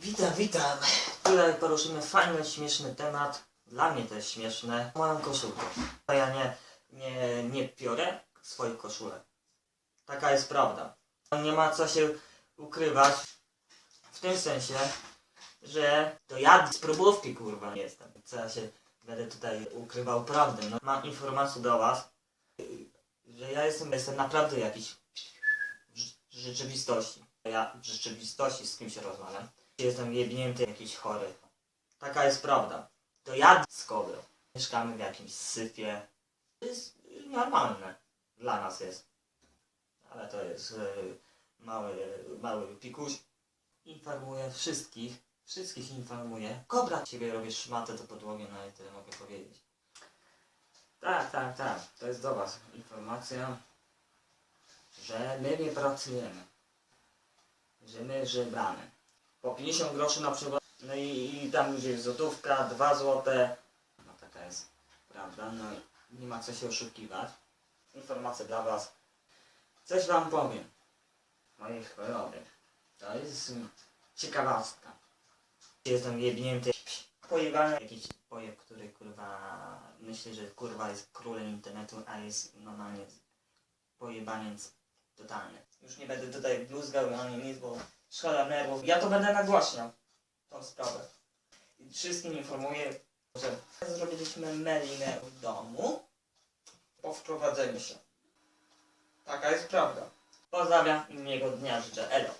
Witam, witam. Tutaj poruszymy fajny, śmieszny temat. Dla mnie też śmieszne. Moją koszulkę. Ja nie, nie, nie piorę swoich koszulek. Taka jest prawda. Nie ma co się ukrywać. W tym sensie, że to ja z próbówki kurwa jestem. Co ja się będę tutaj ukrywał prawdę. No, mam informację do was, że ja jestem, jestem naprawdę jakiś w rz- rzeczywistości. Ja w rzeczywistości z kimś rozmawiam. Jestem jebnięty jakiś chory. Taka jest prawda. To ja kogo? Mieszkamy w jakimś syfie. To jest normalne. Dla nas jest. Ale to jest y, mały, mały pikuś. Informuję wszystkich. Wszystkich informuję. Kobra ciebie robię szmatę do podłogi, no i tyle mogę powiedzieć. Tak, tak, tak. To jest do was informacja, że my nie pracujemy. Że my żebramy. Po 50 groszy na przykład. No i, i tam już jest złotówka, 2 złote. No taka jest prawda. No nie ma co się oszukiwać. Informacja dla was. Coś wam powiem. Mojej choroby. To jest ciekawostka. Jestem jebnięty. Pojebany jakiś pojeb, który kurwa myśli, że kurwa jest królem internetu, a jest normalnie pojebaniec totalny. Już nie będę tutaj bluzgał ani nic, bo szkoda nerwów. Ja to będę nagłaśniał, tą sprawę. I wszystkim informuję, że zrobiliśmy melinę w domu po wprowadzeniu się. Taka jest prawda. Pozdrawiam i miłego dnia życzę. Elo.